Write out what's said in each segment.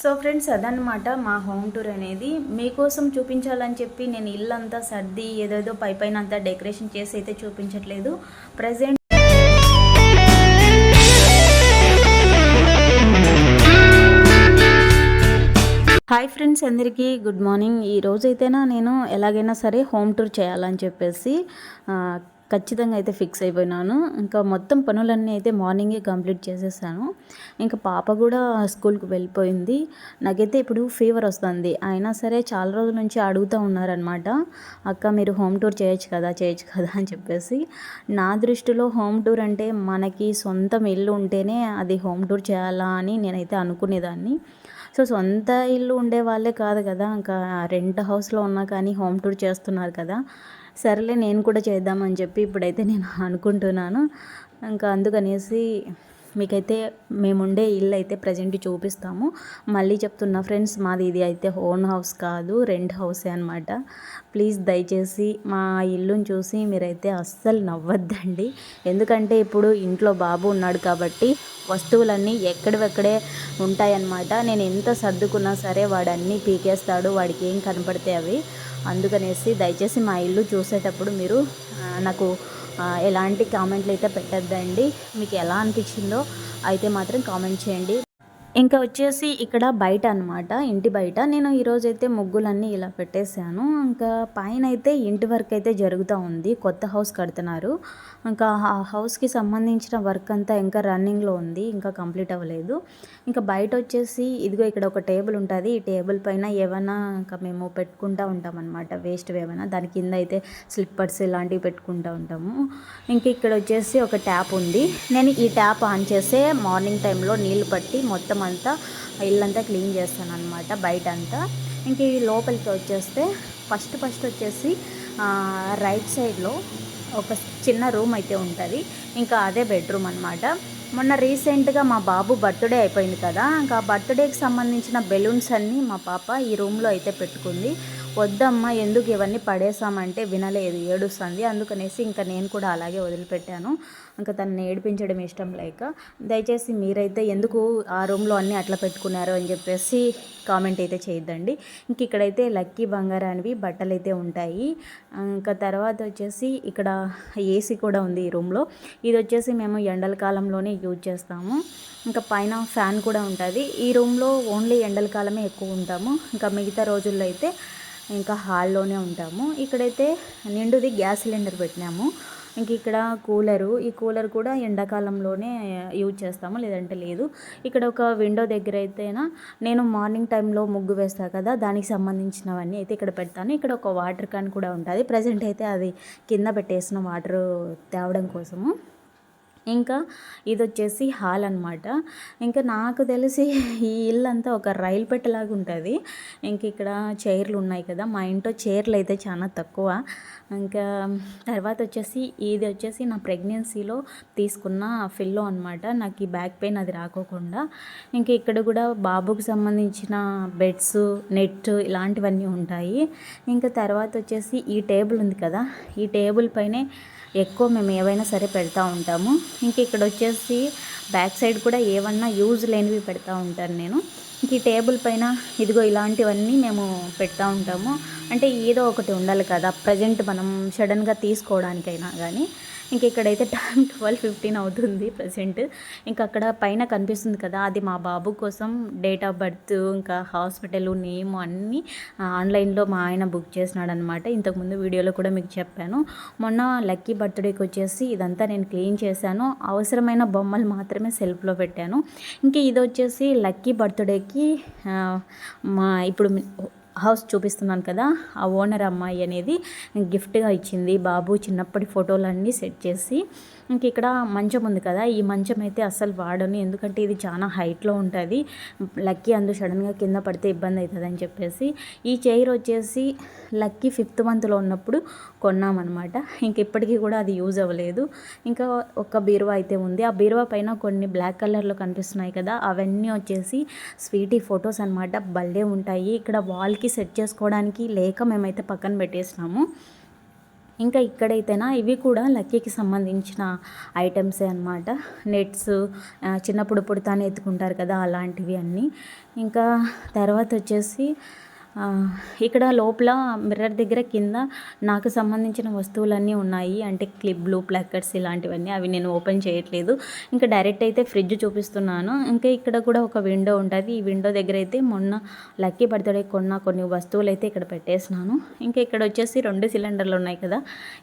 So friends అదనమాట మా home tour అనేది. మీకోసం చూపించాలని చెప్పి నేను ఇల్లంతా సర్ది ఏదేదో పై పైన అంతా డెకరేషన్ చేసి అయితే చూపించట్లేదు. ప్రజెంట్ హాయ్ ఫ్రెండ్స్ అందరికీ గుడ్ మార్నింగ్. ఈ రోజైతేనా నేను ఎలాగైనా సరే హోమ్ టూర్ చేయాలని చెప్పేసి ఖచ్చితంగా అయితే ఫిక్స్ అయిపోయినాను. ఇంకా మొత్తం పనులన్నీ అయితే మార్నింగే కంప్లీట్ చేసేసాను. ఇంకా పాప కూడా స్కూల్కి వెళ్ళిపోయింది. నాకైతే ఇప్పుడు ఫీవర్ వస్తుంది. అయినా సరే చాలా రోజుల నుంచి అడుగుతూ ఉన్నారనమాట అక్క మీరు హోమ్ టూర్ చేయొచ్చు కదా చేయొచ్చు కదా అని చెప్పేసి. నా దృష్టిలో హోమ్ టూర్ అంటే మనకి సొంతం ఇల్లు ఉంటేనే అది హోమ్ టూర్ చేయాలా అని నేనైతే అనుకునేదాన్ని. సో సొంత ఇల్లు ఉండే వాళ్ళే కాదు కదా. ఇంకా రెంట్ హౌస్లో ఉన్నా కానీ హోమ్ టూర్ చేస్తున్నారు కదా. సరేలే నేను కూడా చేద్దామని చెప్పి ఇప్పుడైతే నేను అనుకుంటున్నాను. ఇంకా అందుకనేసి మీకైతే మేముండే ఇల్లు అయితే ప్రజెంట్ చూపిస్తాము. మళ్ళీ చెప్తున్నా ఫ్రెండ్స్ మాది ఇది అయితే ఓన్ హౌస్ కాదు రెంట్ హౌసే అనమాట ప్లీజ్ దయచేసి మా ఇల్లుని చూసి మీరైతే అస్సలు నవ్వద్దండి. ఎందుకంటే ఇప్పుడు ఇంట్లో బాబు ఉన్నాడు కాబట్టి వస్తువులన్నీ ఎక్కడివెక్కడే ఉంటాయన్నమాట. నేను ఎంత సర్దుకున్నా సరే వాడు అన్నీ పీకేస్తాడు వాడికి ఏం కనపడితే అవి. అందుకనేసి దయచేసి మా ఇల్లు చూసేటప్పుడు మీరు నాకు ఎలాంటి కామెంట్లు అయితే పెట్టద్దండి. మీకు ఎలా అనిపించిందో అయితే మాత్రం కామెంట్ చేయండి. ఇంకా వచ్చేసి ఇక్కడ బయట అనమాట ఇంటి బయట. నేను ఈరోజు అయితే ముగ్గులన్నీ ఇలా పెట్టేశాను. ఇంకా పైన అయితే ఇంటి వర్క్ అయితే జరుగుతూ ఉంది. కొత్త హౌస్ కడుతున్నారు. ఇంకా ఆ హౌస్కి సంబంధించిన వర్క్ అంతా ఇంకా రన్నింగ్లో ఉంది. ఇంకా కంప్లీట్ అవ్వలేదు. ఇంకా బయట వచ్చేసి ఇదిగో ఇక్కడ ఒక టేబుల్ ఉంటుంది. ఈ టేబుల్ పైన ఏమైనా ఇంకా మేము పెట్టుకుంటూ ఉంటాం అనమాట వేస్ట్ ఏమైనా దాని కింద అయితే స్లిప్పర్స్ ఇలాంటివి పెట్టుకుంటూ ఉంటాము. ఇంక ఇక్కడ వచ్చేసి ఒక ట్యాప్ ఉంది. నేను ఈ ట్యాప్ ఆన్ చేస్తే మార్నింగ్ టైంలో నీళ్ళు పట్టి మొత్తం అంతా ఇల్లంతా క్లీన్ చేస్తాను అనమాట బయట అంతా ఇంక ఈ లోపలికి వచ్చేస్తే ఫస్ట్ ఫస్ట్ వచ్చేసి రైట్ సైడ్లో ఒక చిన్న రూమ్ అయితే ఉంటుంది. ఇంకా అదే బెడ్రూమ్ అనమాట మొన్న రీసెంట్గా మా బాబు బర్త్డే అయిపోయింది కదా ఇంకా బర్త్డేకి సంబంధించిన బెలూన్స్ అన్నీ మా పాప ఈ రూమ్లో అయితే పెట్టుకుంది. వద్దమ్మా ఎందుకు ఇవన్నీ పడేసామంటే వినలేదు ఏడుస్తుంది. అందుకనేసి ఇంకా నేను కూడా అలాగే వదిలిపెట్టాను. ఇంకా తనని ఏడిపించడం ఇష్టం లేక దయచేసి మీరైతే ఎందుకు ఆ రూమ్లో అన్నీ అట్లా పెట్టుకున్నారు అని చెప్పేసి కామెంట్ అయితే చేయొద్దండి. ఇంక ఇక్కడైతే లక్కీ బంగారానివి బట్టలు అయితే ఉంటాయి. ఇంకా తర్వాత వచ్చేసి ఇక్కడ ఏసీ కూడా ఉంది ఈ రూమ్లో. ఇది వచ్చేసి మేము ఎండల కాలంలోనే యూజ్ చేస్తాము. ఇంకా పైన ఫ్యాన్ కూడా ఉంటుంది. ఈ రూమ్లో ఓన్లీ ఎండల కాలమే ఎక్కువ ఉంటాము. ఇంకా మిగతా రోజుల్లో అయితే ఇంకా హాల్లోనే ఉంటాము. ఇక్కడైతే నిండుది గ్యాస్ సిలిండర్ పెట్టినాము. ఇంక ఇక్కడ కూలరు ఈ కూలర్ కూడా ఎండాకాలంలోనే యూజ్ చేస్తాము లేదంటే లేదు. ఇక్కడ ఒక విండో దగ్గర అయితేనా నేను మార్నింగ్ టైంలో ముగ్గు వేస్తాను కదా దానికి సంబంధించినవన్నీ అయితే ఇక్కడ పెడతాను. ఇక్కడ ఒక వాటర్ క్యాన్ కూడా ఉంటుంది. ప్రజెంట్ అయితే అది కింద పెట్టేసిన వాటర్ తేవడం కోసము. ఇంకా ఇది వచ్చేసి హాల్ అనమాట ఇంకా నాకు తెలిసి ఈ ఇల్లు అంతా ఒక రైలు పెట్టలాగా ఉంటుంది. ఇంక ఇక్కడ చైర్లు ఉన్నాయి కదా మా ఇంట్లో చైర్లు అయితే చాలా తక్కువ. ఇంకా తర్వాత వచ్చేసి ఇది వచ్చేసి నా ప్రెగ్నెన్సీలో తీసుకున్న ఫిల్లో అనమాట నాకు ఈ బ్యాక్ పెయిన్ అది రాకోకుండా. ఇంకా ఇక్కడ కూడా బాబుకి సంబంధించిన బెడ్స్ నెట్ ఇలాంటివన్నీ ఉంటాయి. ఇంకా తర్వాత వచ్చేసి ఈ టేబుల్ ఉంది కదా ఈ టేబుల్ పైనే ఎక్కువ మేము ఏవైనా సరే పెడతా ఉంటాము. ఇంక ఇక్కడ వచ్చేసి బ్యాక్ సైడ్ కూడా ఏమన్నా యూజ్ లేనివి పెడతా ఉంటాను నేను. ఇంక ఈ టేబుల్ పైన ఇదిగో ఇలాంటివన్నీ మేము పెడతా ఉంటాము. అంటే ఏదో ఒకటి ఉండాలి కదా ప్రజెంట్ మనం సడన్గా తీసుకోవడానికైనా కానీ ఇంక ఇక్కడైతే టైం ట్వెల్వ్ ఫిఫ్టీన్ అవుతుంది ప్రజెంట్. ఇంకా అక్కడ పైన కనిపిస్తుంది కదా అది మా బాబు కోసం డేట్ ఆఫ్ బర్త్ ఇంకా హాస్పిటల్ నేమ్ అన్నీ ఆన్లైన్లో మా ఆయన బుక్ చేసినాడు అనమాట ఇంతకుముందు వీడియోలో కూడా మీకు చెప్పాను. మొన్న లక్కీ బర్త్డేకి వచ్చేసి ఇదంతా నేను క్లీన్ చేశాను. అవసరమైన బొమ్మలు మాత్రమే సెల్ఫ్లో పెట్టాను. ఇంకా ఇది వచ్చేసి లక్కీ బర్త్డేకి మా ఇప్పుడు హౌస్ చూపిస్తున్నాను కదా ఆ ఓనర్ అమ్మాయి అనేది గిఫ్ట్గా ఇచ్చింది. బాబు చిన్నప్పటి ఫోటోలన్నీ సెట్ చేసి ఇంక ఇక్కడ మంచం ఉంది కదా ఈ మంచం అయితే అస్సలు వాడను. ఎందుకంటే ఇది చాలా హైట్లో ఉంటుంది. లక్కీ అందు సడన్గా కింద పడితే ఇబ్బంది అవుతుంది అని చెప్పేసి ఈ చైర్ వచ్చేసి లక్కీ ఫిఫ్త్ మంత్లో ఉన్నప్పుడు కొన్నామన్నమాట. ఇంక ఇప్పటికీ కూడా అది యూజ్ అవ్వలేదు. ఇంకా ఒక బీరువా అయితే ఉంది. ఆ బీరువా పైన కొన్ని బ్లాక్ కలర్లో కనిపిస్తున్నాయి కదా అవన్నీ వచ్చేసి స్వీటీ ఫొటోస్ అనమాట భలే ఉంటాయి. ఇక్కడ వాల్కి సెట్ చేసుకోవడానికి లేక మేమైతే పక్కన పెట్టేసినాము. ఇంకా ఇక్కడైతేనా ఇవి కూడా లక్కీకి సంబంధించిన ఐటమ్సే అనమాట నెట్స్ చిన్నప్పుడు పుడతానే ఎత్తుకుంటారు కదా అలాంటివి అన్నీ. ఇంకా తర్వాత వచ్చేసి ఇక్కడ లోపల మిర్రర్ దగ్గర కింద నాకు సంబంధించిన వస్తువులన్నీ ఉన్నాయి. అంటే క్లిప్లు ప్లక్కర్స్ ఇలాంటివన్నీ అవి నేను ఓపెన్ చేయట్లేదు. ఇంకా డైరెక్ట్ అయితే ఫ్రిడ్జ్ చూపిస్తున్నాను. ఇంకా ఇక్కడ కూడా ఒక విండో ఉంటుంది. ఈ విండో దగ్గర అయితే మొన్న లక్కీ బర్త్డే కొన్న కొన్ని వస్తువులు అయితే ఇక్కడ పెట్టేసినాను. ఇంకా ఇక్కడ వచ్చేసి రెండు సిలిండర్లు ఉన్నాయి కదా.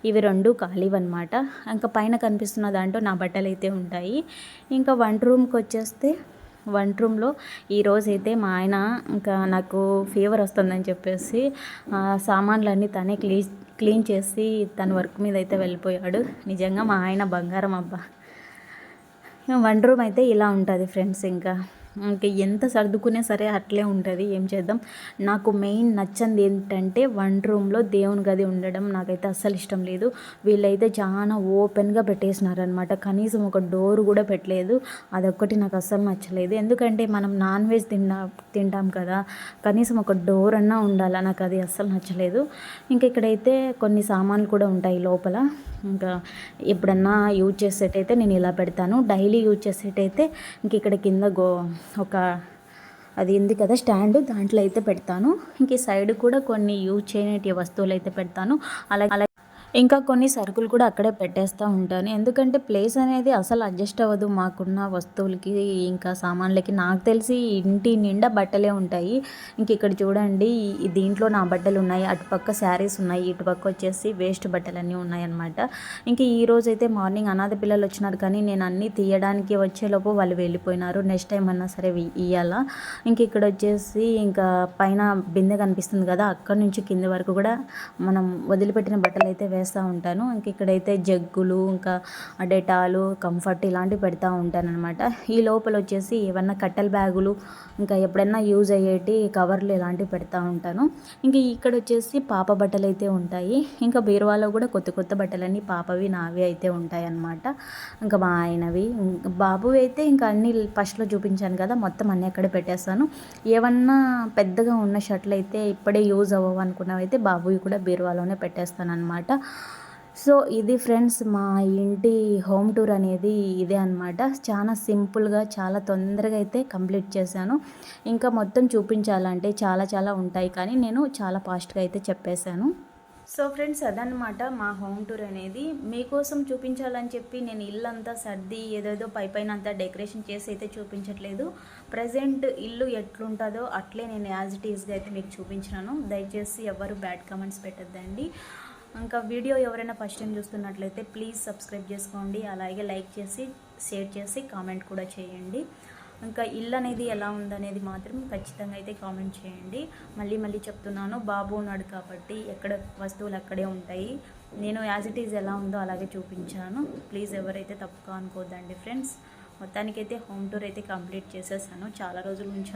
ఇవి రెండు ఖాళీవన్నమాట ఇంకా పైన కనిపిస్తున్న దాంట్లో నా బట్టలు అయితే ఉంటాయి. ఇంకా వంట రూమ్కి వచ్చేస్తే వంట రూమ్లో ఈరోజు అయితే మా ఆయన ఇంకా నాకు ఫీవర్ వస్తుందని చెప్పేసి సామాన్లన్నీ తనే క్లీన్ క్లీన్ చేసి తన వర్క్ మీద అయితే వెళ్ళిపోయాడు. నిజంగా మా ఆయన బంగారం అబ్బా. వన్ రూమ్ అయితే ఇలా ఉంటుంది ఫ్రెండ్స్ ఇంకా. ఇంకా ఎంత సర్దుకునే సరే అట్లే ఉంటుంది. ఏం చేద్దాం? నాకు మెయిన్ నచ్చంది ఏంటంటే వన్ రూమ్లో దేవుని గది ఉండడం నాకైతే అస్సలు ఇష్టం లేదు. వీళ్ళైతే చాలా ఓపెన్గా పెట్టేసినారనమాట కనీసం ఒక డోర్ కూడా పెట్టలేదు. అదొక్కటి నాకు అస్సలు నచ్చలేదు. ఎందుకంటే మనం నాన్ వెజ్ తిన్నా తింటాం కదా కనీసం ఒక డోర్ అన్నా ఉండాలా? నాకు అది అస్సలు నచ్చలేదు. ఇంకా ఇక్కడైతే కొన్ని సామాన్లు కూడా ఉంటాయి లోపల. ఇంకా ఎప్పుడన్నా యూజ్ చేసేటైతే నేను ఇలా పెడతాను. డైలీ యూజ్ చేసేటైతే ఇంక ఇక్కడ కింద గో ఒక అది ఉంది కదా స్టాండ్ దాంట్లో అయితే పెడతాను. ఇంక సైడ్ కూడా కొన్ని యూజ్ చేయని వస్తువులు అయితే పెడతాను. అలాగే అలాగే ఇంకా కొన్ని సరుకులు కూడా అక్కడే పెట్టేస్తూ ఉంటాను. ఎందుకంటే ప్లేస్ అనేది అసలు అడ్జస్ట్ అవ్వదు మాకున్న వస్తువులకి ఇంకా సామాన్లకి. నాకు తెలిసి ఇంటి నిండా బట్టలే ఉంటాయి. ఇంక ఇక్కడ చూడండి దీంట్లో నా బట్టలు ఉన్నాయి. అటుపక్క శారీస్ ఉన్నాయి. ఇటుపక్క వచ్చేసి వేస్ట్ బట్టలన్నీ ఉన్నాయన్నమాట. ఇంక ఈ రోజు అయితే మార్నింగ్ అనాథ పిల్లలు వచ్చినారు కానీ నేను అన్నీ తీయడానికి వచ్చేలోపు వాళ్ళు వెళ్ళిపోయినారు. నెక్స్ట్ టైం అన్నా సరే ఇయ్యాలా. ఇంక ఇక్కడ వచ్చేసి ఇంకా పైన బిందె కనిపిస్తుంది కదా అక్కడ నుంచి కింద వరకు కూడా మనం వదిలిపెట్టిన బట్టలు అయితే వేస్తూ ఉంటాను. ఇంక ఇక్కడైతే జగ్గులు ఇంకా డెటాలు కంఫర్ట్ ఇలాంటివి పెడతా ఉంటానన్నమాట. ఈ లోపల వచ్చేసి ఏమన్నా కట్టెల బ్యాగులు ఇంకా ఎప్పుడైనా యూజ్ అయ్యేటి కవర్లు ఇలాంటివి పెడతా ఉంటాను. ఇంకా ఇక్కడ వచ్చేసి పాప బట్టలు అయితే ఉంటాయి. ఇంకా బీరువాలో కూడా కొత్త కొత్త బట్టలన్నీ పాపవి నావి అయితే ఉంటాయి అన్నమాట ఇంకా మా ఆయనవి. ఇంకా బాబు అయితే ఇంకా అన్ని ఫస్ట్లో చూపించాను కదా మొత్తం అన్నీ అక్కడే పెట్టేస్తాను. ఏమన్నా పెద్దగా ఉన్న షర్ట్లు అయితే ఇప్పుడే యూజ్ అవ్వవు అనుకున్నవి అయితే బాబువి కూడా బీరువాలోనే పెట్టేస్తాను అనమాట సో ఇది ఫ్రెండ్స్ మా ఇంటి హోమ్ టూర్ అనేది ఇదే అనమాట చాలా సింపుల్గా చాలా తొందరగా అయితే కంప్లీట్ చేశాను. ఇంకా మొత్తం చూపించాలంటే చాలా చాలా ఉంటాయి కానీ నేను చాలా ఫాస్ట్గా అయితే చెప్పేశాను. సో ఫ్రెండ్స్ అదనమాట మా హోమ్ టూర్ అనేది. మీకోసం చూపించాలని చెప్పి నేను ఇల్లంతా సర్ది ఏదేదో పై పైన అంతా డెకరేషన్ చేసి అయితే చూపించట్లేదు. ప్రజెంట్ ఇల్లు ఎట్లుంటుందో అట్లే నేను యాజ్ ఇట్ ఈస్గా అయితే మీకు చూపించినాను. దయచేసి ఎవరు బ్యాడ్ కామెంట్స్ పెట్టద్దండి. ఇంకా వీడియో ఎవరైనా ఫస్ట్ టైం చూస్తున్నట్లయితే ప్లీజ్ సబ్స్క్రైబ్ చేసుకోండి. అలాగే లైక్ చేసి షేర్ చేసి కామెంట్ కూడా చేయండి. ఇంకా ఇల్లు అనేది ఎలా ఉందనేది మాత్రం ఖచ్చితంగా అయితే కామెంట్ చేయండి. మళ్ళీ మళ్ళీ చెప్తున్నాను బాబు ఉన్నాడు కాబట్టి ఎక్కడ వస్తువులు అక్కడే ఉంటాయి. నేను యాజ్ ఇట్ ఈజ్ ఎలా ఉందో అలాగే చూపించాను. ప్లీజ్ ఎవరైతే తప్పుగా అనుకోవద్దండి ఫ్రెండ్స్. మొత్తానికైతే హోమ్ టూర్ అయితే కంప్లీట్ చేసేసాను. చాలా రోజుల నుంచి